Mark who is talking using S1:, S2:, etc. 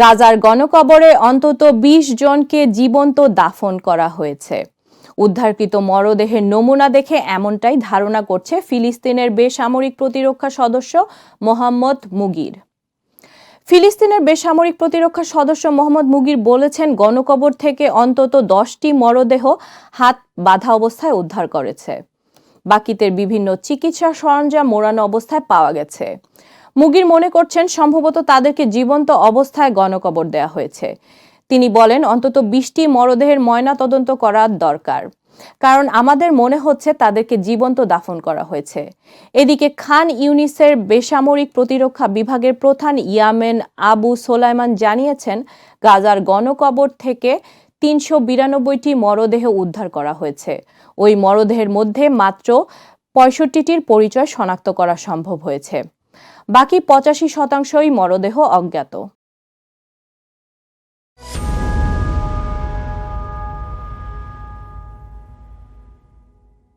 S1: গাজার গণকবরে অন্তত ২০ জনকে জীবন্ত দাফন করা হয়েছে। উদ্ধারকৃত মরদেহের নমুনা দেখে এমনটাই ধারণা করছে ফিলিস্তিনের বেসামরিক প্রতিরক্ষা সদস্য মোহাম্মদ মুগির। ফিলিস্তিনের বেসামরিক প্রতিরক্ষা সদস্য মোহাম্মদ মুগির বলেছেন, গণকবর থেকে অন্তত দশটি মরদেহ হাত বাঁধা অবস্থায় উদ্ধার করেছে। বাকিদের বিভিন্ন চিকিৎসা সরঞ্জাম মোড়ানো অবস্থায় পাওয়া গেছে। মুগির মনে করছেন সম্ভবত তাদেরকে জীবন্ত অবস্থায় গণকবর দেয়া হয়েছে। তিনি বলেন, অন্তত বিশটি মরদেহের ময়না তদন্ত করা দরকার। কারণ আমাদের মনে হচ্ছে তাদেরকে জীবন্ত দাফন করা হয়েছে। এদিকে খান ইউনিসের বেসামরিক প্রতিরক্ষা বিভাগের প্রধান ইয়ামেন আবু সোলাইমান জানিয়েছেন, গাজার গণকবর থেকে তিনশো বিরানব্বইটি মরদেহ উদ্ধার করা হয়েছে। ওই মরদেহের মধ্যে মাত্র পঁয়ষট্টিটির পরিচয় শনাক্ত করা সম্ভব হয়েছে। বাকি পঁচাশি শতাংশই মরদেহ অজ্ঞাত।